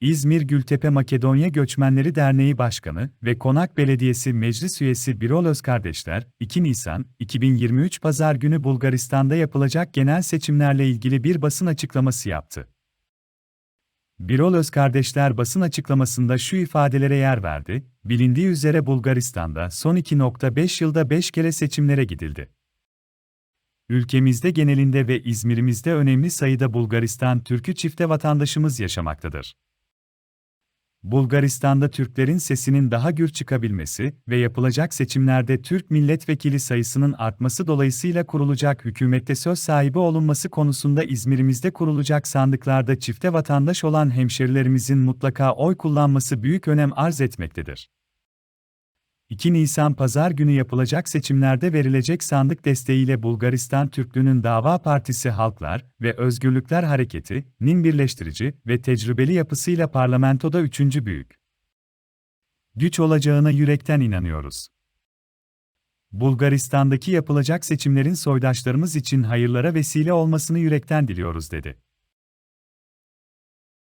İzmir Gültepe Makedonya Göçmenleri Derneği Başkanı ve Konak Belediyesi Meclis Üyesi Birol Özkardeşler, 2 Nisan 2023 Pazar günü Bulgaristan'da yapılacak genel seçimlerle ilgili bir basın açıklaması yaptı. Birol Özkardeşler basın açıklamasında şu ifadelere yer verdi, bilindiği üzere Bulgaristan'da son 2.5 yılda 5 kere seçimlere gidildi. Ülkemizde genelinde ve İzmir'imizde önemli sayıda Bulgaristan Türk'ü çifte vatandaşımız yaşamaktadır. Bulgaristan'da Türklerin sesinin daha gür çıkabilmesi ve yapılacak seçimlerde Türk milletvekili sayısının artması dolayısıyla kurulacak hükümette söz sahibi olunması konusunda İzmir'imizde kurulacak sandıklarda çifte vatandaş olan hemşerilerimizin mutlaka oy kullanması büyük önem arz etmektedir. 2 Nisan Pazar günü yapılacak seçimlerde verilecek sandık desteğiyle Bulgaristan Türklüğünün Dava Partisi Halklar ve Özgürlükler Hareketi,'nin birleştirici ve tecrübeli yapısıyla parlamentoda üçüncü büyük güç olacağına yürekten inanıyoruz. Bulgaristan'daki yapılacak seçimlerin soydaşlarımız için hayırlara vesile olmasını yürekten diliyoruz dedi.